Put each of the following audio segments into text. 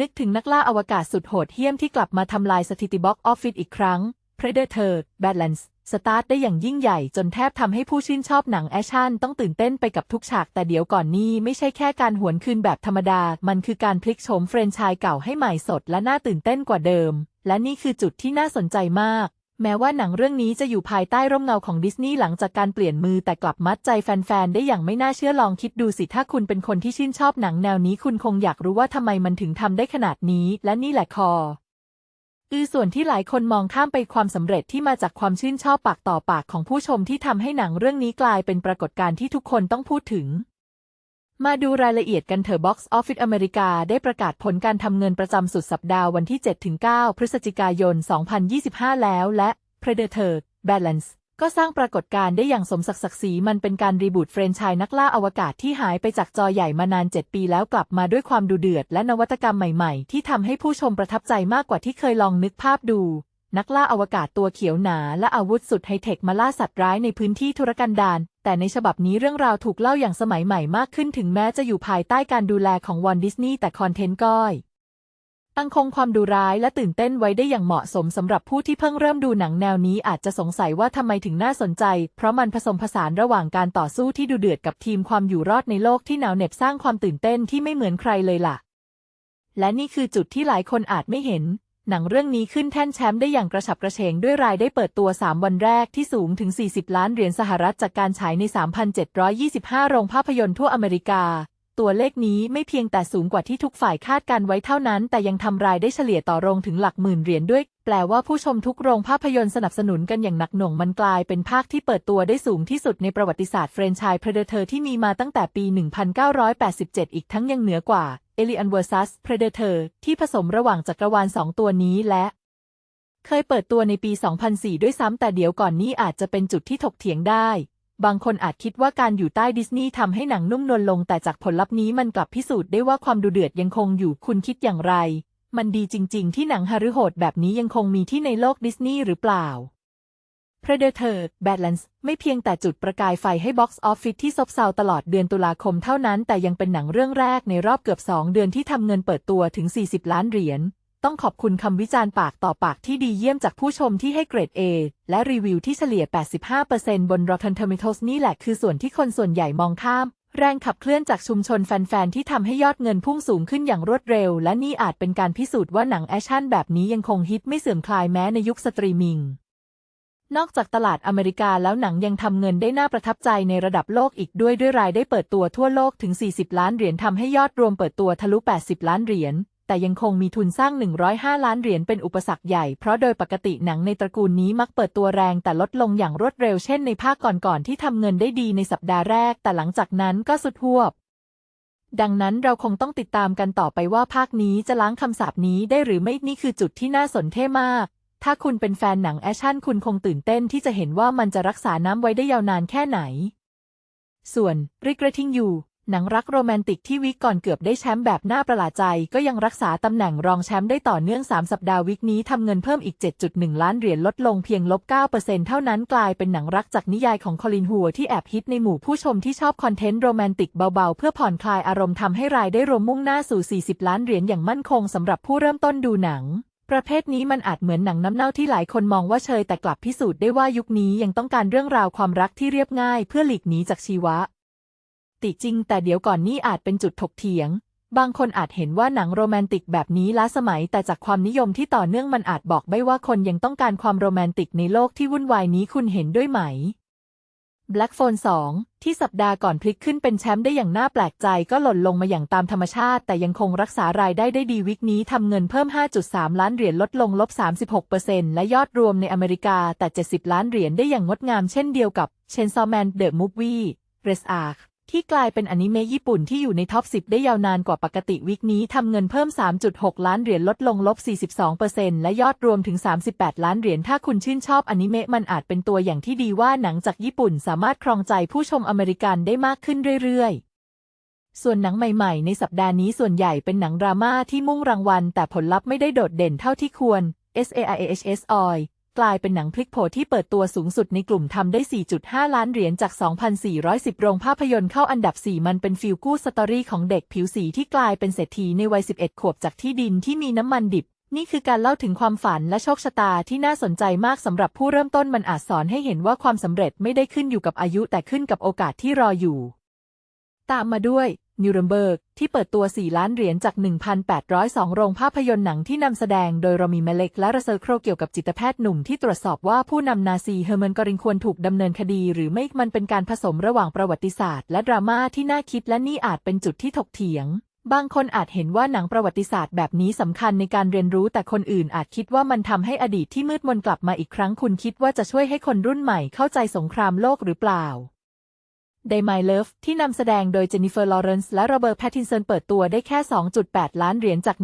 นึกถึงนักล่าอวกาศสุดโหดเหี้ยมที่กลับมาทำลายสถิติบ็อกออฟฟิศอีกครั้ง Predator Badlands สตาร์ทได้อย่างยิ่งใหญ่จนแทบทำให้ผู้ชื่นชอบหนังแอคชั่นต้องตื่นเต้นไปกับทุกฉาก แต่เดี๋ยวก่อนนี้ไม่ใช่แค่การหวนคืนแบบธรรมดา มันคือการพลิกโฉมเฟรนไชส์เก่าให้ใหม่สดและน่าตื่นเต้นกว่าเดิม และนี่คือจุดที่น่าสนใจมาก แม้ว่าหนังเรื่องนี้จะอยู่ภายใต้ร่มเงาของดิสนีย์หลังจากการเปลี่ยนมือแต่กลับมัดใจแฟนๆ ได้อย่างไม่น่าเชื่อลองคิดดูสิถ้าคุณเป็นคนที่ชื่นชอบหนังแนวนี้คุณคงอยากรู้ว่าทำไมมันถึงทำได้ขนาดนี้ และนี่แหละคอคือส่วนที่หลายคนมองข้ามไปความสำเร็จที่มาจากความชื่นชอบปากต่อปากของผู้ชมที่ทำให้หนังเรื่องนี้กลายเป็นปรากฏการณ์ที่ทุกคนต้องพูดถึง มาดูรายละเอียดกันเถอะ Box Office อเมริกาได้ประกาศผลการทำเงินประจำสุดสัปดาห์วันที่ 7-9 พฤศจิกายน 2025 แล้วและ Predator Balance ก็สร้างปรากฏการณ์ได้อย่างสมศักดิ์ศรีมันเป็นการรีบูตเฟรนไชส์นักล่าอวกาศที่หายไปจากจอใหญ่มานาน 7 ปีแล้วกลับมาด้วยความดูเดือด และนวัตกรรมใหม่ๆ ที่ทำให้ผู้ชมประทับใจมากกว่าที่เคยลองนึกภาพดู นักล่าอวกาศตัวเขียวหนาและอาวุธสุดไฮเทคมาล่าสัตว์ร้ายในพื้นที่ธุรกันดารแต่ในฉบับนี้เรื่องราวถูกเล่าอย่างสมัยใหม่มากขึ้นถึงแม้จะอยู่ภายใต้การดูแลของวอลดิสนีย์แต่คอนเทนต์ก้อยตั้งคงความดูร้ายและตื่นเต้นไว้ได้อย่างเหมาะสมสำหรับผู้ที่เพิ่งเริ่มดูหนังแนวนี้อาจจะสงสัยว่าทำไมถึงน่าสนใจ เพราะมันผสมผสานระหว่างการต่อสู้ที่ดูเดือดกับทีมความอยู่รอดในโลกที่หนาวเหน็บสร้างความตื่นเต้นที่ไม่เหมือนใครเลยล่ะ และนี่คือจุดที่หลายคนอาจไม่เห็น หนังเรื่องนี้ขึ้นแท่นแชมป์ได้อย่างกระฉับกระเฉงด้วยรายได้เปิดตัว 3 วันแรกที่สูงถึง 40 ล้านเหรียญสหรัฐจากการฉายใน 3,725 โรงภาพยนตร์ทั่วอเมริกา ตัวเลขนี้ไม่เพียงแต่สูงกว่าที่ทุกฝ่ายคาดการไว้เท่านั้น แต่ยังทำรายได้เฉลี่ยต่อโรงถึงหลักหมื่นเหรียญด้วย แปลว่าผู้ชมทุกโรงภาพยนตร์สนับสนุนกันอย่างหนักหน่วงมันกลายเป็นภาคที่เปิดตัวได้สูงที่สุดในประวัติศาสตร์เฟรนไชส์ Predator ที่มีมาตั้งแต่ปี 1987 อีกทั้งยังเหนือกว่า Alien vs Predator ที่ผสมระหว่างจักรวาลสองตัวนี้และเคยเปิดตัวในปี 2004 ด้วยซ้ำแต่เดี๋ยวก่อนนี้อาจจะเป็นจุดที่ถกเถียงได้ บางคนอาจคิดว่าการอยู่ใต้ดิสนีย์ทำให้หนังนุ่มนวลลง แต่จากผลลัพธ์นี้มันกลับพิสูจน์ได้ว่าความดูเดือดยังคงอยู่คุณคิดอย่างไร มันดีจริง ๆ ที่หนังฮารุโหดแบบนี้ยังคงมีที่ในโลกดิสนีย์หรือเปล่า Predator Badlands ไม่เพียงแต่จุดประกายไฟให้ Box Office ที่ซบเซาตลอดเดือนตุลาคมเท่านั้น แต่ยังเป็นหนังเรื่องแรกในรอบเกือบ 2 เดือนที่ทำเงินเปิดตัวถึง 40 ล้านเหรียญ ต้องขอบคุณคำวิจารณ์ปากต่อปากที่ดีเยี่ยมจากผู้ชมที่ให้เกรด A และรีวิวที่เฉลี่ย 85%บน Rotten Tomatoes นี่แหละคือส่วนที่คนส่วนใหญ่มองข้าม แรงขับเคลื่อนจากชุมชนแฟนๆ ที่ทำให้ยอดเงินพุ่งสูงขึ้นอย่างรวดเร็ว และนี่อาจเป็นการพิสูจน์ว่าหนังแอคชั่นแบบนี้ยังคงฮิตไม่เสื่อมคลายแม้ในยุคสตรีมมิ่งนอกจากตลาดอเมริกาแล้วหนังยังทำเงินได้น่าประทับใจในระดับโลกอีกด้วยด้วยรายได้เปิดตัวทั่วโลกถึง 40 ล้านเหรียญทำให้ยอดรวมเปิดตัวทะลุ 80 ล้านเหรียญ แต่ยังคงมีทุนสร้าง 105 ล้านเหรียญเป็นอุปสรรคใหญ่ เพราะโดยปกติหนังในตระกูลนี้มักเปิดตัวแรงแต่ลดลงอย่างรวดเร็วเช่นในภาคก่อนๆที่ทำเงินได้ดีในสัปดาห์แรก แต่หลังจากนั้นก็สุดหวบดังนั้นเราคงต้องติดตามกันต่อไปว่าภาคนี้จะล้างคำสาปนี้ได้หรือไม่นี่คือจุดที่น่าสนเท่มาก ถ้าคุณเป็นแฟนหนังแอคชั่นคุณคงตื่นเต้นที่จะเห็นว่ามันจะรักษาน้ำไว้ได้ยาวนานแค่ไหน ส่วน Regretting You หนังรักโรแมนติกที่วิกก่อนเกือบได้แชมป์แบบน่าประหลาดใจ ก็ยังรักษาตำแหน่งรองแชมป์ได้ต่อเนื่อง 3 สัปดาห์วิกนี้ทำเงินเพิ่มอีก 7.1 ล้านเหรียญลดลงเพียงลบ9%เท่านั้นกลายเป็นหนังรักจากนิยายของคอลินฮัวที่แอบฮิตในหมู่ผู้ชมที่ชอบคอนเทนต์โรแมนติกเบาๆ เพื่อผ่อนคลายอารมณ์ทำให้รายได้รวมมุ่งหน้าสู่ 40 ล้านเหรียญอย่างมั่นคงสำหรับผู้เริ่มต้นดูหนังประเภทนี้มันอาจเหมือนหนังน้ำเน่าที่หลายคนมองว่าเชยแต่กลับพิสูจน์ได้ว่ายุคนี้ยังต้องการเรื่องราวความรักที่เรียบง่าย เพื่อหลีกหนีจากชีวะ ติจริง แต่เดี๋ยวก่อนนี่อาจเป็นจุดถกเถียง บางคนอาจเห็นว่าหนังโรแมนติกแบบนี้ล้าสมัย แต่จากความนิยมที่ต่อเนื่องมันอาจบอกไม่ว่าคนยังต้องการความโรแมนติกในโลกที่วุ่นวายนี้คุณเห็นด้วยไหม Black Phone 2 ที่สัปดาห์ก่อนพลิกขึ้นเป็นแชมป์ได้อย่างน่าแปลกใจก็หล่นลงมาอย่างตามธรรมชาติ แต่ยังคงรักษารายได้ได้ดีวิกนี้ทำเงินเพิ่ม 5.3 ล้านเหรียญลดลงลบ 36%และยอดรวมในอเมริกาแต่ 70 ล้านเหรียญได้อย่างงดงามเช่นเดียวกับ Chainsaw Man The Movie Res Arc ที่กลายเป็นอนิเมะญี่ปุ่นที่อยู่ในท็อป 10 ได้ยาวนานกว่าปกติวิกนี้ทำเงินเพิ่ม 3.6 ล้านเหรียญลดลงลบ 42%และยอดรวมถึง 38 ล้านเหรียญถ้าคุณชื่นชอบอนิเมะมันอาจเป็นตัวอย่างที่ดีว่าหนังจากญี่ปุ่นสามารถครองใจผู้ชมอเมริกันได้มากขึ้นเรื่อยๆส่วนหนังใหม่ๆ ในสัปดาห์นี้ส่วนใหญ่เป็นหนังดราม่าที่มุ่งรางวัล แต่ผลลัพธ์ไม่ได้โดดเด่นเท่าที่ควร SAIHS Oil กลายเป็นหนังพลิกโผที่เปิดตัวสูงสุดในกลุ่มทำได้ 4.5 ล้านเหรียญจาก 2,410 โรงภาพยนตร์เข้าอันดับ 4 มันเป็นฟิลกู้สตอรี่ของเด็กผิวสีที่กลายเป็นเศรษฐีในวัย 11 ขวบจากที่ดินที่มีน้ำมันดิบ นี่คือการเล่าถึงความฝันและโชคชะตาที่น่าสนใจมากสำหรับผู้เริ่มต้นมันอาจสอนให้เห็นว่าความสำเร็จไม่ได้ขึ้นอยู่กับอายุแต่ขึ้นกับโอกาสที่รออยู่ ตามมาด้วย นิวเรมเบิร์ก ที่เปิดตัว 4 ล้านเหรียญจาก 1,802 โรงภาพยนตร์หนังที่นำแสดงโดยรอมีเมเล็กและระเซอร์โครเกี่ยวกับจิตแพทย์หนุ่มที่ตรวจสอบว่าผู้นำนาซีเฮอร์เมนกอริงควรถูกดำเนินคดีหรือไม่มันเป็นการผสมระหว่างประวัติศาสตร์และดราม่าที่น่าคิดและนี่อาจเป็นจุดที่ถกเถียง บางคนอาจเห็นว่าหนังประวัติศาสตร์แบบนี้สำคัญในการเรียนรู้แต่คนอื่นอาจคิดว่ามันทำให้อดีตที่มืดมนกลับมาอีกครั้งคุณคิดว่าจะช่วยให้คนรุ่นใหม่เข้าใจสงครามโลกหรือเปล่า Day My Love ที่นำแสดงโดยเจนนิเฟอร์ลอเรนซ์และโรเบิร์ตแพตตินสันเปิดตัวได้แค่ 2.8 ล้านเหรียญจาก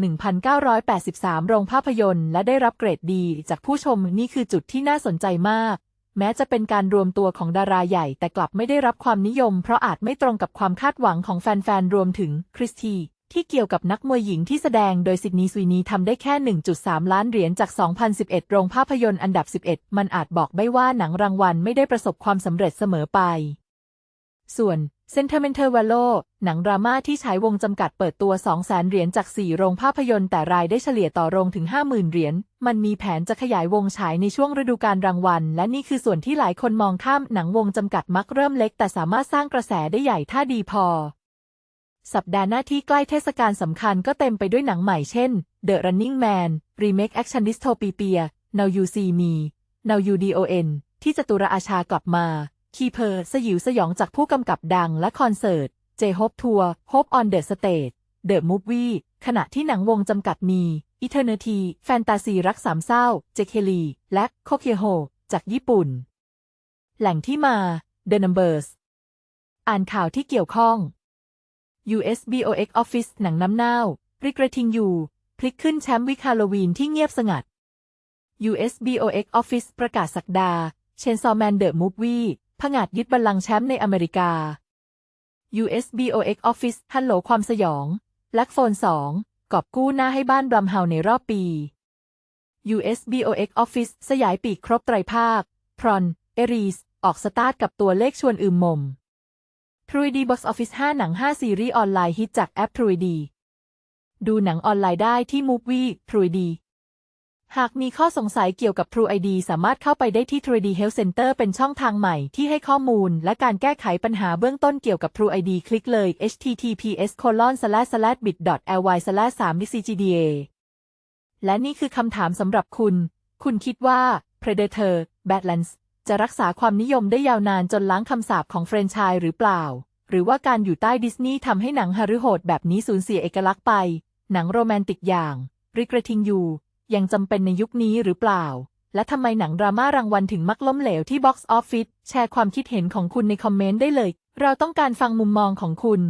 1,983 โรงภาพยนตร์ และได้รับเกรดดีจากผู้ชมนี่คือจุดที่น่าสนใจมาก แม้จะเป็นการรวมตัวของดาราใหญ่ แต่กลับไม่ได้รับความนิยม เพราะอาจไม่ตรงกับความคาดหวังของแฟนๆ รวมถึงคริสตีที่เกี่ยวกับนักมวยหญิงที่แสดงโดยซิดนีย์สวีนีทำได้แค่ 1.3 ล้านเหรียญจาก 2011 โรงภาพยนตร์อันดับ 11 มันอาจบอกได้ว่าหนังรางวัลไม่ได้ประสบความสำเร็จเสมอไป ส่วน Sentimental Valor หนังดราม่าที่ใช้วงจำกัดเปิดตัว 200,000 เหรียญจาก 4 โรงภาพยนตร์แต่รายได้เฉลี่ยต่อโรงถึง 50,000 เหรียญ มันมีแผนจะขยายวงฉายในช่วงฤดูกาลรางวัล และนี่คือส่วนที่หลายคนมองข้ามหนังวงจำกัดมักเริ่มเล็ก แต่สามารถสร้างกระแสได้ใหญ่ถ้าดีพอ สัปดาห์หน้าที่ใกล้เทศกาลสำคัญก็เต็มไปด้วยหนังใหม่เช่น The Running Man Remake Action Dystopia Now You See Me Now You Don ที่จตุรอาชากลับมา คีเพอร์สยิวสยองจากผู้กำกับดังและคอนเสิร์ต J Hope Tour Hope on the Stage The Movie ขณะที่หนังวงจำกัดมี Eternity แฟนตาซีรักสามเศร้า เจเคลี และโคเคียโฮ จากญี่ปุ่น แหล่งที่มา The Numbers อ่านข่าวที่เกี่ยวข้อง USBOX Office หนังน้ำเน่า Regretting You พลิกขึ้นแชมป์วิกฮาโลวีนที่เงียบสงัด USBOX Office ประกาศสักดา Chainsaw Man The Movie ผงาดยึดบัลลังก์แชมป์ในอเมริกา USBOX Office ฮัลโหลความสยอง Black Phone 2กอบกู้หน้าให้บ้านบรัมเฮาในรอบปี USBOX Office สยายปีกครบไตรภาค พรอน เอรีส ออกสตาร์ทกับตัวเลขชวนอืมมม 3D Box Office 5หนัง 5 ซีรีส์ออนไลน์ฮิตจากแอป 3D ดูหนังออนไลน์ได้ที่ Movie 3D หากมีข้อสงสัยเกี่ยวกับ True ID สามารถเข้าไปได้ที่ 3D Health Center เป็นช่องทางใหม่ที่ให้ข้อมูล และการแก้ไขปัญหาเบื้องต้นเกี่ยวกับ True ID คลิกเลย https bit ly 3 dcgda และนี่คือคำถามสำหรับคุณ คุณคิดว่า Predator Badlands จะรักษาความนิยมได้ยาวนานจนล้างคำสาปของแฟรนไชส์หรือเปล่า หรือว่าการอยู่ใต้ดิสนีย์ทำให้หนังฮารุโหดแบบนี้สูญเสียเอกลักษณ์ไป หนังโรแมนติกอย่าง Regretting You ยั ยังจำเป็นในยุคนี้หรือเปล่า และทำไมหนังดราม่ารางวัลถึงมักล้มเหลวที่ Box Office แชร์ความคิดเห็นของคุณในคอมเมนต์ได้เลย เราต้องการฟังมุมมองของคุณ